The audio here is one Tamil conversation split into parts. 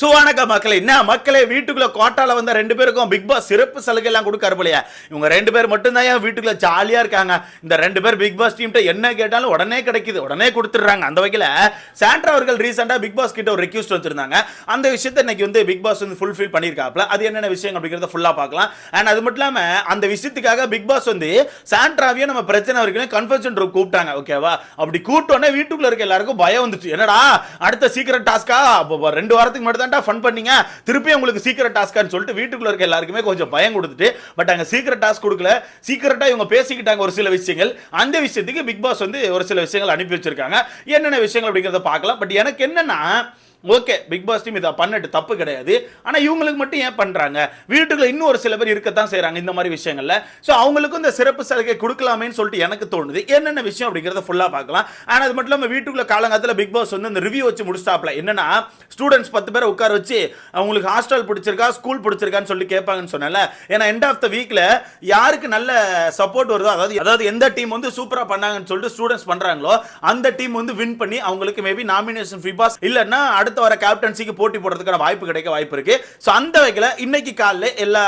ஸோ வணக்கம் மக்களே என்ன மக்களே வீட்டுக்குள்ள கோட்டால வந்த ரெண்டு பேருக்கும் பிக் பாஸ் சிறப்பு சலுகை எல்லாம் கொடுக்காரு போலயா. இவங்க ரெண்டு பேர் மட்டும்தான் ஏன் வீட்டுக்குள்ள ஜாலியா இருக்காங்க? இந்த ரெண்டு பேர் பிக் பாஸ் டீம்ட்ட என்ன கேட்டாலும் உடனே கிடைக்குது உடனே கொடுத்துடுறாங்க. அந்த வகையில் சாண்ட்ரா அவர்கள் ரீசெண்டா பிக் பாஸ் கிட்ட ஒரு ரெக்யூஸ்ட் வச்சிருந்தாங்க. அந்த விஷயத்தை இன்னைக்கு வந்து பிக் பாஸ் வந்து ஃபுல்ஃபில் பண்ணியிருக்காப்ல அது என்னென்ன விஷயம் அப்படிங்கிறத ஃபுல்லா பார்க்கலாம். அண்ட் அது மட்டும் இல்லாம அந்த விஷயத்துக்காக பிக் பாஸ் வந்து சாண்ட்ராவையும் நம்ம பிரச்சனை வரைக்கும் கன்ஃபர்ஷன் ரூம் கூப்பிட்டாங்க. ஓகேவா அப்படி கூப்பிட்டோன்னே வீட்டுக்குள்ள இருக்க எல்லாருக்கும் பயம் வந்துச்சு. என்னடா அடுத்த சீக்கிரம் டாஸ்கா ரெண்டு வாரத்துக்கு மட்டும் தான்டா ஃபன் பண்ணீங்க. திருப்பி உங்களுக்கு சீக்கிரம் டாஸ்க்கான்னு சொல்லிட்டு வீட்டுக்குள்ள இருக்க எல்லாருக்குமே கொஞ்சம் பயம் கொடுத்துட்டு பட் அங்க சீக்கிரம் டாஸ்க் கொடுக்கல. சீக்கிரட்டா இவங்க பேசிக்கிட்டாங்க ஒரு சில விஷயங்கள். அந்த விஷயத்துக்கு பிக் பாஸ் வந்து ஒரு சில விஷயங்கள் அனுப்பி வச்சிருக்காங்க. என்னென்ன விஷயங்கள் அப்படிங்கிறத பார்க்கலாம். பட் எனக்கு என்னன்னா ஓகே பிக் பாஸ் டீம் இதை பண்ணட்டு தப்பு கிடையாது. ஆனால் இவங்களுக்கு மட்டும் ஏன் பண்ணுறாங்க வீட்டுக்குள்ள இன்னும் ஒரு சில பேர் இருக்கத்தான் செய்கிறாங்க இந்த மாதிரி விஷயங்களில். ஸோ அவங்களுக்கும் இந்த சிறப்பு சலுகை கொடுக்கலாமேன்னு சொல்லிட்டு எனக்கு தோணுது. என்னென்ன விஷயம் அப்படிங்கிறத ஃபுல்லாக பார்க்கலாம். ஆனால் அது மட்டும் இல்லாமல் வீட்டுக்குள்ள காலங்காலத்தில் பிக் பாஸ் வந்து இந்த ரிவ்யூ வச்சு முடிச்சிட்டாப்ல என்னன்னா ஸ்டூடெண்ட்ஸ் பத்து பேரை உட்கார வச்சு அவங்களுக்கு ஹாஸ்டல் பிடிச்சிருக்கா ஸ்கூல் பிடிச்சிருக்கான்னு சொல்லி கேட்பாங்கன்னு சொன்னல ஏன்னா எண்ட் ஆஃப் த வீக்கில் யாருக்கு நல்ல சப்போர்ட் வருதோ அதாவது அதாவது எந்த டீம் வந்து சூப்பராக பண்ணாங்கன்னு சொல்லிட்டு ஸ்டூடெண்ட்ஸ் பண்ணுறாங்களோ அந்த டீம் வந்து வின் பண்ணி அவங்களுக்கு மேபி நாமினேஷன் ஃபிபாஸ் பாஸ் இல்லைன்னா அடுத்து வர கேப்டன்சிக்கு போட்டி போடுறதுக்கான வாய்ப்பு கிடைக்க வாய்ப்பு இருக்கு. ஸோ அந்த வகையில் இன்னைக்கு காலைல எல்லா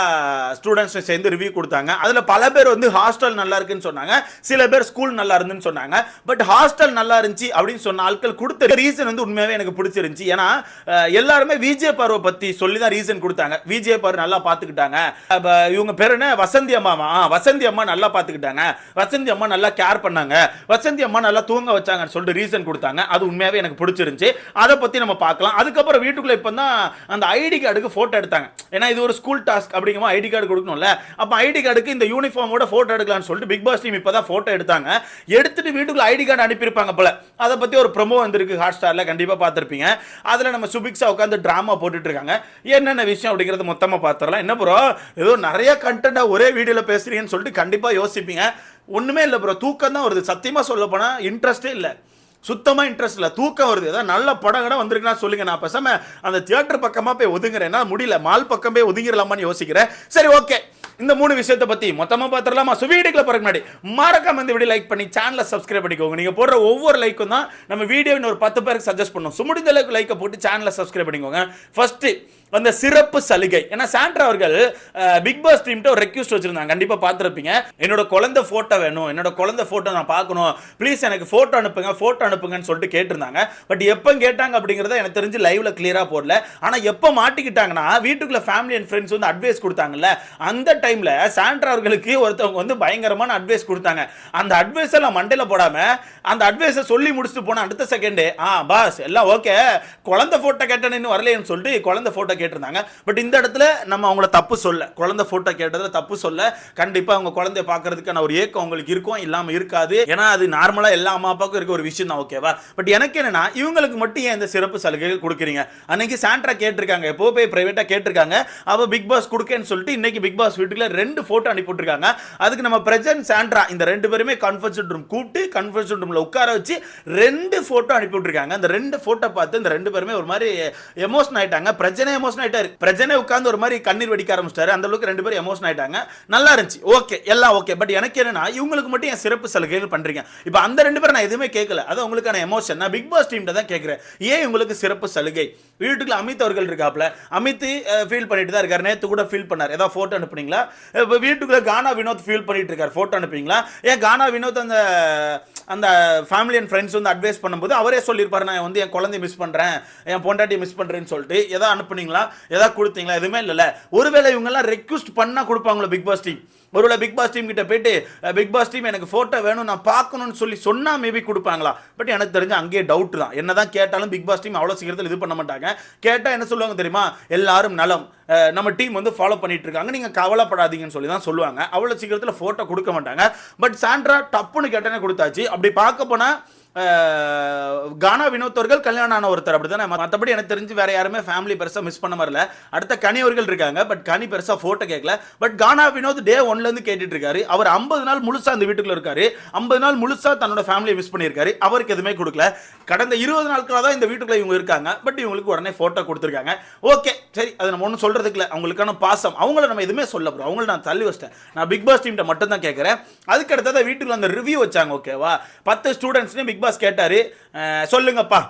ஸ்டூடெண்ட்ஸும் சேர்ந்து ரிவ்யூ கொடுத்தாங்க. அதில் பல பேர் வந்து ஹாஸ்டல் நல்லா இருக்குன்னு சொன்னாங்க. சில பேர் ஸ்கூல் நல்லா இருந்துன்னு சொன்னாங்க. பட் ஹாஸ்டல் நல்லா இருந்துச்சு அப்படின்னு சொன்ன ஆட்கள் கொடுத்த ரீசன் வந்து உண்மையாகவே எனக்கு பிடிச்சிருந்துச்சு. ஏன்னா எல்லாருமே விஜய பார்வை பற்றி சொல்லி தான் ரீசன் கொடுத்தாங்க. விஜய பார் நல்லா பார்த்துக்கிட்டாங்க. இவங்க பேர் என்ன? வசந்தி அம்மா வசந்தி அம்மா நல்லா பார்த்துக்கிட்டாங்க. வசந்தி அம்மா நல்லா கேர் பண்ணாங்க. வசந்தி அம்மா நல்லா தூங்க வச்சாங்கன்னு சொல்லிட்டு ரீசன் கொடுத்தாங்க. அது உண்மையாகவே எனக்கு பிடிச்சிருந்துச்சு. அதை பற்றி நம்ம பார்க்கலாம். அதுக்கப்புறம் வீட்டுக்குள்ளே இப்போ தான் அந்த ஐடி கார்டுக்கு ஃபோட்டோ எடுத்தாங்க. ஏன்னா இது ஒரு ஸ்கூல் டாஸ்க் அப்படிங்கும் ஐடி கார்டு கொடுக்கணும்ல. அப்போ ஐடி கார்டுக்கு இந்த யூனிஃபார்மோட ஃபோட்டோ எடுக்கலாம்னு சொல்லிட்டு பிக் பாஸ் டீம் இப்போ தான் ஃபோட்டோ எடுத்தாங்க. எடுத்துட்டு வீட்டுக்குள்ள ஐடி கார்டு அனுப்பியிருப்பாங்க போல. அதை பற்றி ஒரு ப்ரொமோ வந்திருக்கு ஹாட் ஸ்டாரில் கண்டிப்பாக பார்த்துருப்பீங்க. அதில் நம்ம சுபிக்ஸா உட்காந்து ட்ராமா போட்டுட்டு இருக்காங்க என்னென்ன விஷயம் அப்படிங்கிறத மொத்தமாக பார்த்துடலாம் என்ன ப்ரோ ஏதோ நிறைய கண்டென்ட்டாக ஒரே வீடியோவில் பேசுறீங்கன்னு சொல்லிட்டு கண்டிப்பாக யோசிப்பீங்க. ஒன்றுமே இல்லை ப்ரோ தூக்கம் தான் வருது சத்தியமாக சொல்ல போனால் இன்ட்ரெஸ்டே இல்லை. சுத்தமாக இன்ட்ரெஸ்ட் இல்லை. தூக்கம் வருது. ஏதாவது நல்ல படம் கூட வந்திருக்குன்னா சொல்லுங்க. நான் பேசாம அந்த தியேட்டர் பக்கமாக போய் ஒதுங்குறேன். முடியல. மால் பக்கம் போய் ஒதுங்கிடலாமான்னு யோசிக்கிறேன். சரி ஓகே இந்த மூணு விஷயத்தை பற்றி மொத்தமாக பார்த்துடலாமா ஸோ வீடியோக்குள்ள முன்னாடி மறக்காம இந்த வீடியோ லைக் பண்ணி சேனலை சப்ஸ்கிரைப் பண்ணிக்கோங்க. நீங்கள் போடுற ஒவ்வொரு லைக்கும் தான் நம்ம வீடியோ ஒரு பத்து பேருக்கு சஜஸ்ட் பண்ணும். ஸோ முடிஞ்ச அளவுக்கு லைக்கை போட்டு சேனலை சப்ஸ்கிரைப் பண்ணிக்கோங்க. ஃபஸ்ட்டு அந்த சிறப்பு சலுகை. ஏன்னா சாண்ட்ரா அவர்கள் பிக் பாஸ் டீம்கிட்ட ஒரு ரெக்யூஸ்ட் வச்சிருந்தாங்க. கண்டிப்பா பார்த்துருப்பீங்க. என்னோட குழந்தை போட்டோ வேணும். என்னோட குழந்தை போட்டோ நான் பார்க்கணும். ப்ளீஸ் எனக்கு போட்டோ அனுப்புங்க போட்டோ அனுப்புங்கன்னு சொல்லிட்டு கேட்டிருந்தாங்க. பட் எப்போ கேட்டாங்க அப்படிங்கிறத எனக்கு தெரிஞ்சு லைவ்ல கிளியரா போடல. ஆனா எப்போ மாட்டிக்கிட்டாங்கன்னா வீட்டுக்குள்ள ஃபேமிலி அண்ட் ஃப்ரெண்ட்ஸ் வந்து அட்வைஸ் கொடுத்தாங்கல்ல அந்த டைம்ல சாண்ட்ரா அவர்களுக்கு ஒருத்தவங்க வந்து பயங்கரமான அட்வைஸ் கொடுத்தாங்க. அந்த அட்வைஸ் எல்லாம் மண்டையில போடாம அந்த அட்வைஸை சொல்லி முடிச்சுட்டு போன அடுத்த செகண்டே ஆ பாஸ் எல்லாம் ஓகே குழந்தை போட்டோ கேட்டேன்னு இன்னும் வரலையேன்னு சொல்லிட்டு குழந்தை போட்டோ கேட்டிருந்தாங்க. பட் இந்த இடத்துல நம்ம அவங்கள தப்பு சொல்ல குழந்தை ஃபோட்டோ கேட்டதில் தப்பு சொல்ல கண்டிப்பா அவங்க குழந்தைய பார்க்கறதுக்கான ஒரு ஏக்கம் அவங்களுக்கு இருக்கும் இல்லாமல் இருக்காது. ஏன்னா அது நார்மலா எல்லா அம்மா அப்பாவுக்கும் இருக்க ஒரு விஷயம் தான் ஓகேவா பட் எனக்கு என்னன்னா இவங்களுக்கு மட்டும் ஏன் இந்த சிறப்பு சலுகைகள் கொடுக்குறீங்க? அன்னைக்கு சாண்ட்ரா கேட்டிருக்காங்க எப்போ போய் பிரைவேட்டா கேட்டிருக்காங்க. அப்போ பிக் பாஸ் கொடுக்கேன்னு சொல்லிட்டு இன்னைக்கு பிக் பாஸ் வீட்டுக்குள்ள ரெண்டு ஃபோட்டோ அனுப்பிவிட்டுருக்காங்க. அதுக்கு நம்ம பிரசன்ட் சாண்ட்ரா இந்த ரெண்டு பேருமே கான்ஃபரன்ஸ் ரூம் கூப்பிட்டு கான்ஃபரன்ஸ் ரூமில் உட்கார வச்சு ரெண்டு ஃபோட்டோ அனுப்பிவிட்டுருக்காங்க. அந்த ரெண்டு ஃபோட்டோ பார்த்து இந்த ரெண்டு பேருமே ஒரு மாதிரி எமோஷன் ஆயிட்டாங்க. பிரச்சனை எமோஷன் ஆயிட்டாரு. பிரஜனை உட்கார்ந்து ஒரு மாதிரி கண்ணீர் வெடிக்க ஆரம்பிச்சிட்டாரு. அந்த அளவுக்கு ரெண்டு பேரும் எமோஷன் ஆயிட்டாங்க. நல்லா இருந்துச்சு. ஓகே எல்லாம் ஓகே பட் எனக்கு என்னன்னா இவங்களுக்கு மட்டும் என் சிறப்பு சலுகைகள் பண்றீங்க. இப்போ அந்த ரெண்டு பேரும் நான் எதுவுமே கேட்கல அது உங்களுக்கான எமோஷன் நான் பிக் பாஸ் டீம்கிட்ட தான் கேட்கிறேன் ஏன் உங்களுக்கு சிறப்பு சலுகை? வீட்டுக்குள்ள அமித் அவர்கள் இருக்காப்ல. அமித் ஃபீல் பண்ணிட்டு தான் இருக்காரு. நேத்து கூட ஃபீல் பண்ணார். ஏதாவது போட்டோ அனுப்புனீங்களா? இப்போ வீட்டுக்குள்ள கானா வினோத் ஃபீல் பண்ணிட்டு இருக்காரு. போட்டோ அனுப்புவீங்களா ஏன் கானா வினோத் அந்த அந்த ஃபேமிலி அண்ட் ஃப்ரெண்ட்ஸ் வந்து அட்வைஸ் பண்ணும்போது அவரே சொல்லியிருப்பாரு. நான் வந்து என் குழந்தைய மிஸ் பண்றேன். என் பொண்டாட்டியை மிஸ் பண்றேன்னு சொல்லிட்டு. எதாவது அனுப்புனீங்களா? எதாவது கொடுத்தீங்களா? எதுவுமே இல்லைல்ல. ஒருவேளை இவங்கெல்லாம் ரெக்வஸ்ட் பண்ணா கொடுப்பாங்களோ பிக் பாஸ் டீம் ஒருவேளை பிக் பாஸ் டீம் கிட்ட போயிட்டு பிக் பாஸ் டீம் எனக்கு ஃபோட்டோ வேணும் நான் பார்க்கணும்னு சொல்லி சொன்னா மேபி கொடுப்பாங்களா? பட் எனக்கு தெரிஞ்சு அங்கேயே டவுட் தான். என்னதான் கேட்டாலும் பிக் பாஸ் டீம் அவ்வளோ சீக்கிரத்தில் இது பண்ண மாட்டாங்க. கேட்டால் என்ன சொல்லுவாங்க தெரியுமா? எல்லாரும் நலம். நம்ம டீம் வந்து ஃபாலோ பண்ணிட்டு இருக்காங்க. நீங்க கவலைப்படாதீங்கன்னு சொல்லி தான் சொல்லுவாங்க. அவ்வளோ சீக்கிரத்தில் ஃபோட்டோ கொடுக்க மாட்டாங்க. பட் சாண்ட்ரா டப்புன்னு கேட்டனே கொடுத்தாச்சு. அப்படி பார்க்க போனால் கானா வினோத்தவர்கள் கல்யாணம் ஆன ஒருத்தர் அப்படிதானே மற்றபடி எனக்கு தெரிஞ்சு வேற யாருமே ஃபேமிலி பெருசாக மிஸ் பண்ண மாதிரில அடுத்த கனி அவர்கள் இருக்காங்க பட் கனி பெருசாக ஃபோட்டோ கேட்கல பட் கானா வினோத் டே ஒன்லேருந்து கேட்டுட்டு இருக்காரு. அவர் ஐம்பது நாள் முழுசாக அந்த வீட்டுக்குள்ள இருக்காரு. ஐம்பது நாள் முழுசா தன்னோட ஃபேமிலியை மிஸ் பண்ணியிருக்காரு. அவருக்கு எதுவுமே கொடுக்கல. கடந்த இருபது நாட்களாக தான் இந்த வீட்டுக்குள்ள இவங்க இருக்காங்க. பட் இவங்களுக்கு உடனே ஃபோட்டோ கொடுத்துருக்காங்க. ஓகே சரி அது நம்ம ஒன்றும் சொல்கிறதுக்கு இல்லை. அவங்களுக்கான பாசம். அவங்கள நம்ம எதுவுமே சொல்ல போகிறோம் அவங்கள நான் தள்ளி வச்சிட்டேன். நான் பிக் பாஸ் டீம்கிட்ட மட்டும் தான் கேட்குறேன் அதுக்கு வீட்டுக்குள்ள அந்த ரிவ்யூ வச்சாங்க ஓகேவா பத்து ஸ்டூடெண்ட்ஸ்னு பிக் பாஸ் கேட்டார் சொல்லுங்கப்பா.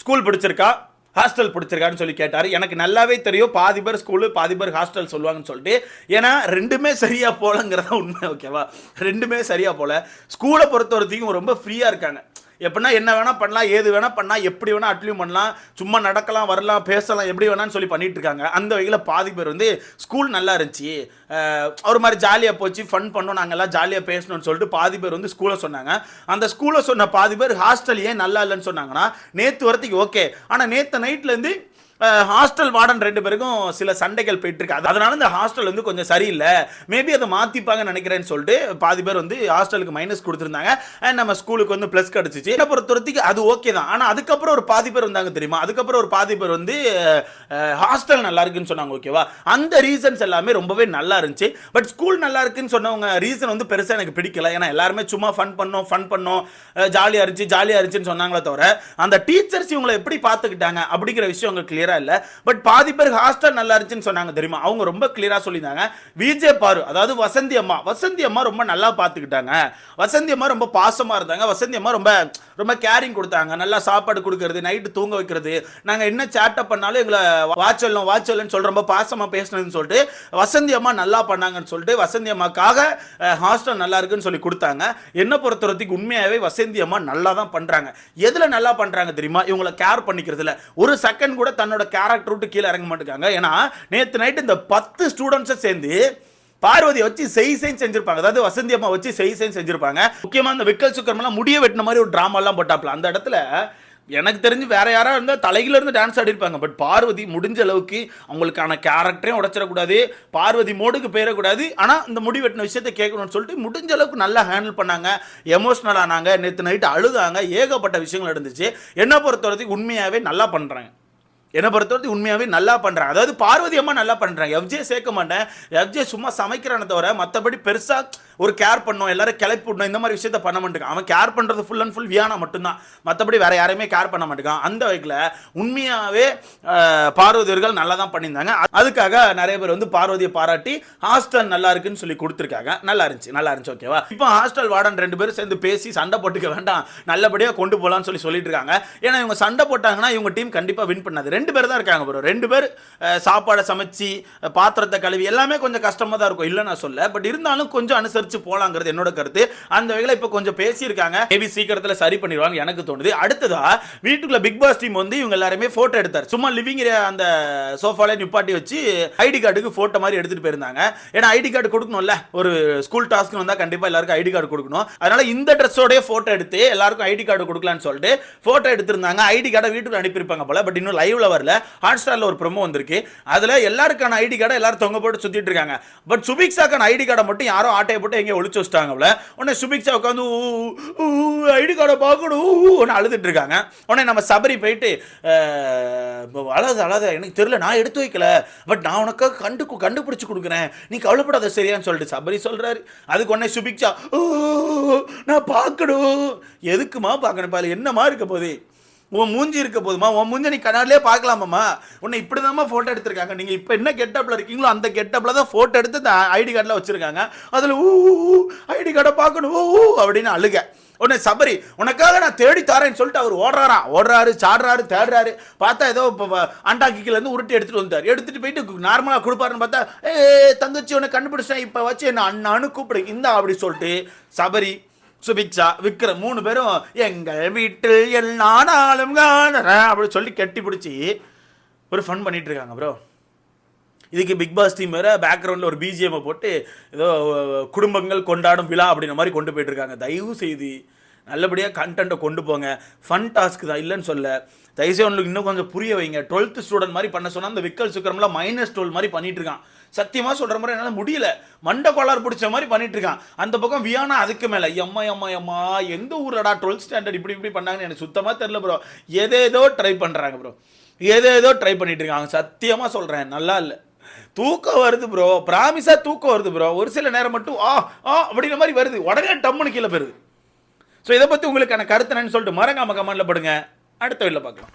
ஸ்கூல் பிடிச்சிருக்கா? ஹாஸ்டல் பிடிச்சிருக்கான்னு சொல்லி கேட்டார். எனக்கு நல்லாவே தெரியும். பாதி பேர் ஸ்கூலு பாதி பேர் ஹாஸ்டல் சொல்லுவாங்கன்னு சொல்லிட்டு. ஏன்னா ரெண்டுமே சரியாக போலங்கிறதா உண்மை ஓகேவா ரெண்டுமே சரியாக போல ஸ்கூலை பொறுத்த வரைக்கும் ரொம்ப ஃப்ரீயாக இருக்காங்க. எப்படின்னா என்ன வேணால் பண்ணலாம் ஏது வேணால் பண்ணலாம் எப்படி வேணால் அட்லியும் பண்ணலாம் சும்மா நடக்கலாம் வரலாம் பேசலாம் எப்படி வேணான்னு சொல்லி பண்ணிட்டு இருக்காங்க. அந்த வகையில் பாதி பேர் வந்து ஸ்கூல் நல்லா இருந்துச்சு. ஒரு மாதிரி ஜாலியாக போச்சு ஃபன் பண்ணோம் நாங்கள்லாம் ஜாலியாக பேசணும்னு சொல்லிட்டு பாதி பேர் வந்து ஸ்கூலை சொன்னாங்க. அந்த ஸ்கூலை சொன்ன பாதி பேர் ஹாஸ்டல் ஏன் நல்லா இல்லைன்னு சொன்னாங்கன்னா நேற்று வரத்துக்கு ஓகே ஆனால் நேற்று நைட்லேருந்து ஹாஸ்டல் வார்டன் ரெண்டு பேருக்கும் சில சண்டைகள் போயிட்டுருக்கு அது- அதனால இந்த ஹாஸ்டல் வந்து கொஞ்சம் சரியில்லை. மேபி அதை மாற்றிப்பாங்கன்னு நினைக்கிறேன்னு சொல்லிட்டு பாதி பேர் வந்து ஹாஸ்டலுக்கு மைனஸ் கொடுத்துருந்தாங்க. அண்ட் நம்ம ஸ்கூலுக்கு வந்து ப்ளஸ் கிடச்சிச்சு. என்னை பொறுத்த வரைக்கும் அது ஓகே தான். ஆனால் அதுக்கப்புறம் ஒரு பாதி பேர் வந்தாங்க தெரியுமா? அதுக்கப்புறம் ஒரு பாதி பேர் வந்து ஹாஸ்டல் நல்லா இருக்குன்னு சொன்னாங்க ஓகேவா அந்த ரீசன்ஸ் எல்லாமே ரொம்பவே நல்லா இருந்துச்சு. பட் ஸ்கூல் நல்லா இருக்குன்னு சொன்னவங்க ரீசன் வந்து பெருசாக எனக்கு பிடிக்கல. ஏன்னா எல்லாருமே சும்மா ஃபன் பண்ணோம் ஃபன் பண்ணோம். ஜாலியாக இருந்துச்சு ஜாலியாக இருந்துச்சுன்னு சொன்னாங்களே தவிர அந்த டீச்சர்ஸ் இவங்களை எப்படி பார்த்துக்கிட்டாங்க அப்படிங்கிற விஷயம் அவங்க கிளியராக இல்லை. பட் பாதி பேர் ஹாஸ்டல் நல்லா இருந்துச்சுன்னு சொன்னாங்க தெரியுமா? அவங்க ரொம்ப கிளியராக சொல்லியிருந்தாங்க. விஜே பாரு அதாவது வசந்தி அம்மா வசந்தி அம்மா ரொம்ப நல்லா பார்த்துக்கிட்டாங்க. வசந்தி அம்மா ரொம்ப பாசமாக இருந்தாங்க. வசந்தி அம்மா ரொம்ப ரொம்ப கேரிங் கொடுத்தாங்க. நல்லா சாப்பாடு கொடுக்கறது நைட்டு தூங்க வைக்கிறது. நாங்கள் என்ன சேட்டை பண்ணாலும் எங்களை வாட்சல்லும் வாட்சல்னு சொல்ற ரொம்ப பாசமாக பேசினதுன்னு சொல்லிட்டு வசந்தி அம்மா நல்லா பண்ணாங்கன்னு சொல்லிட்டு வசந்தி அம்மாக்காக ஹாஸ்டல் நல்லா இருக்குன்னு சொல்லி கொடுத்தாங்க. என்ன பொறுத்த வரைக்கும் உண்மையாகவே வசந்தி அம்மா நல்லா தான் பண்ணுறாங்க எதில் நல்லா பண்ணுறாங்க தெரியுமா? இவங்களை கேர் பண்ணிக்கிறதுல. ஒரு செகண்ட் கூட தன்னோட கேரக்டர் விட்டு கீழே இறங்க மாட்டேங்காங்க. ஏன்னா நேற்று நைட்டு இந்த பத்து ஸ்டூடெண்ட்ஸை சேர்ந்து பார்வதியை வச்சு செய் செய் செஞ்சிருப்பாங்க. அதாவது வசந்தி அம்மா வச்சு செய் செய் செஞ்சிருப்பாங்க. முக்கியமாக அந்த விக்கல் சுக்கரம்லாம் முடிய வெட்டின மாதிரி ஒரு ட்ராமாலாம் போட்டாப்ல. அந்த இடத்துல எனக்கு தெரிஞ்சு வேற யாராக இருந்தால் தலையில இருந்து டான்ஸ் ஆடிருப்பாங்க. பட் பார்வதி முடிஞ்ச அளவுக்கு அவங்களுக்கான கேரக்டரையும் உடைச்சிடக்கூடாது. பார்வதி மோடுக்கு போயிடக்கூடாது. ஆனால் இந்த முடி வெட்டின விஷயத்தை கேட்கணும்னு சொல்லிட்டு முடிஞ்ச அளவுக்கு நல்லா ஹேண்டில் பண்ணாங்க. எமோஷனல் ஆனாங்க. நேற்று நைட்டு அழுதாங்க. ஏகப்பட்ட விஷயங்கள் நடந்துச்சு. என்ன பொறுத்த வரைக்கும் உண்மையாகவே நல்லா பண்ணுறாங்க என்னை பொறுத்தவரைக்கும் உண்மையாகவே நல்லா பண்ணுறாங்க அதாவது பார்வதி அம்மா நல்லா பண்ணுறாங்க எஃப்ஜே சேர்க்க மாட்டேன். எஃப்ஜே சும்மா சமைக்கிறானே தவிர மற்றபடி பெருசாக ஒரு கேர் பண்ணோம் எல்லாரும் கிளப்பி விடணும் இந்த மாதிரி விஷயத்த பண்ண மாட்டேங்க. அவன் கேர் பண்ணுறது ஃபுல் அண்ட் ஃபுல் வியானா மட்டும்தான். மற்றபடி வேற யாரையுமே கேர் பண்ண மாட்டேங்கான். அந்த வகையில் உண்மையாகவே பார்வதியர்கள் நல்லா தான் பண்ணியிருந்தாங்க. அதுக்காக நிறைய பேர் வந்து பார்வதியை பாராட்டி ஹாஸ்டல் நல்லா இருக்குன்னு சொல்லி கொடுத்துருக்காங்க. நல்லா இருந்துச்சு நல்லா இருந்துச்சு ஓகேவா இப்போ ஹாஸ்டல் வார்டன் ரெண்டு பேரும் சேர்ந்து பேசி சண்டை போட்டுக்க வேண்டாம். நல்லபடியாக கொண்டு போகலான்னு சொல்லி சொல்லிட்டு இருக்காங்க. ஏன்னா இவங்க சண்டை போட்டாங்கன்னா இவங்க டீம் கண்டிப்பாக வின் பண்ணாது. ரெண்டு பேர் தான் இருக்காங்க ப்ரோ ரெண்டு பேர் சாப்பாடை சமைச்சு பாத்திரத்தை கழுவி எல்லாமே கொஞ்சம் கஷ்டமாக தான் இருக்கும். இல்லை நான் சொல்ல பட் இருந்தாலும் கொஞ்சம் அனுசரி அனுசரித்து போகலாங்கிறது என்னோட கருத்து. அந்த வகையில் இப்போ கொஞ்சம் பேசியிருக்காங்க. மேபி சீக்கிரத்தில் சரி பண்ணிடுவாங்க எனக்கு தோணுது. அடுத்ததா வீட்டுக்குள்ள பிக் பாஸ் டீம் வந்து இவங்க எல்லாருமே ஃபோட்டோ எடுத்தார். சும்மா லிவிங் அந்த சோஃபால நிப்பாட்டி வச்சு ஐடி கார்டுக்கு ஃபோட்டோ மாதிரி எடுத்துட்டு போயிருந்தாங்க. ஏன்னா ஐடி கார்டு கொடுக்கணும்ல. ஒரு ஸ்கூல் டாஸ்க் வந்தால் கண்டிப்பாக எல்லாருக்கும் ஐடி கார்டு கொடுக்கணும். அதனால இந்த ட்ரெஸ்ஸோடய ஃபோட்டோ எடுத்து எல்லாருக்கும் ஐடி கார்டு கொடுக்கலான்னு சொல்லிட்டு ஃபோட்டோ எடுத்திருந்தாங்க. ஐடி கார்டை வீட்டுக்கு அனுப்பியிருப்பாங்க போல பட் இன்னும் லைவ்ல வரல. ஹாட் ஸ்டாரில் ஒரு ப்ரோமோ வந்திருக்கு. அதில் எல்லாருக்கான ஐடி கார்டை எல்லாரும் தொங்க போட்டு சுத்திட்டு இருக்காங்க. பட் சுபிக்ஸாக்கான ஐடி கார்டை மட்டும் யாரும் ஆட்டையை போட்டு எங்கேயோ ஒளிச்சு வச்சிட்டாங்க உடனே சுபிக்ஷா உட்காந்து ஐடி கார்டை பார்க்கணும் ஒன்று அழுதுட்டு இருக்காங்க. உடனே நம்ம சபரி போயிட்டு அழகு அழாத அழாத எனக்கு தெரியல நான் எடுத்து வைக்கல. பட் நான் உனக்காக கண்டு கண்டுபிடிச்சு கொடுக்குறேன். நீ கவலைப்படாத சரியான்னு சொல்லிட்டு சபரி சொல்கிறாரு அதுக்கு உடனே சுபிக்ஷா "ஓ, நான் பார்க்கணும். எதுக்குமா பார்க்கணும்? பாரு என்னமா இருக்க போதே உன் மூஞ்சி இருக்க போதுமா? உன் மூஞ்சி நீ கண்ணாடிலே பார்க்கலாமாம்மா? உன்னை இப்படி தான்மா ஃபோட்டோ எடுத்திருக்காங்க. நீங்கள் இப்போ என்ன கெட்டப்பில் இருக்கீங்களோ அந்த கெட்டப்பில் தான் ஃபோட்டோ எடுத்து இந்த ஐடி கார்டில் வச்சுருக்காங்க. அதில் ஊ ஐடி கார்டை பார்க்கணும். ஊ அப்படின்னு அழுக. உடனே சபரி உனக்காக நான் தேடி தரேன்னு சொல்லிட்டு அவர் ஓடுறாராம் ஓடுறாரு சாடுறாரு தேடுறாரு. பார்த்தா ஏதோ இப்போ அண்டாக்கிக்கிலேருந்து உருட்டி எடுத்துகிட்டு வந்தார். எடுத்துகிட்டு போயிட்டு நார்மலாக கொடுப்பாருன்னு பார்த்தா ஏ தங்கச்சி உன்னை கண்டுபிடிச்சேன் இப்போ வச்சு என்ன அண்ணான்னு கூப்பிடு. இந்தா அப்படி சொல்லிட்டு சபரி சுபிக்ஷா விக்ரம் மூணு பேரும் எங்கள் வீட்டில் எல்லா நாளும் அப்படி சொல்லி கட்டி பிடிச்சி ஒரு ஃபன் பண்ணிட்டு இருக்காங்க ப்ரோ இதுக்கு பிக் பாஸ் டீம் வேற பேக்ரவுண்டில் ஒரு பிஜிஎம் போட்டு ஏதோ குடும்பங்கள் கொண்டாடும் விழா அப்படின்ற மாதிரி கொண்டு போயிட்டு இருக்காங்க. தயவு செய்து நல்லபடியாக கண்டென்ட்டை கொண்டு போங்க. ஃபன் டாஸ்க் தான் இல்லைன்னு சொல்ல. தயவுசெய்து உங்களுக்கு இன்னும் கொஞ்சம் புரிய வைங்க. டுவெல்த்து ஸ்டூடெண்ட் மாதிரி பண்ண சொன்னால் அந்த விக்கல் சுக்கரம்லாம் மைனஸ் டுவெல் மாதிரி பண்ணிட்டு இருக்கான். சத்தியமாக சொல்கிற மாதிரி என்னால் முடியல. மண்டை கோளாறு பிடிச்ச மாதிரி பண்ணிட்டு இருக்கான். அந்த பக்கம் வியானா அதுக்கு மேலே. எம்மா எம்மா எம்மா எந்த ஊர்லடா டுவெல்த் ஸ்டாண்டர்ட் இப்படி இப்படி பண்ணாங்கன்னு எனக்கு சுத்தமாக தெரில ப்ரோ எதேதோ ட்ரை பண்ணுறாங்க ப்ரோ எதேதோ ட்ரை பண்ணிட்டு இருக்காங்க. சத்தியமாக சொல்கிறேன் நல்லா இல்லை. தூக்கம் வருது ப்ரோ ப்ராமிஸாக தூக்கம் வருது ப்ரோ ஒரு சில நேரம் மட்டும் ஆ ஆ அப்படிங்கிற மாதிரி வருது. உடனே டம்முன்னு கீழே போயிருது. ஸோ இதை பற்றி உங்களுக்கான கருத்து என்னன்னு சொல்லிட்டு மறக்காம கமெண்ட்ல படுங்க. அடுத்த வீட்டில் பார்க்கலாம்.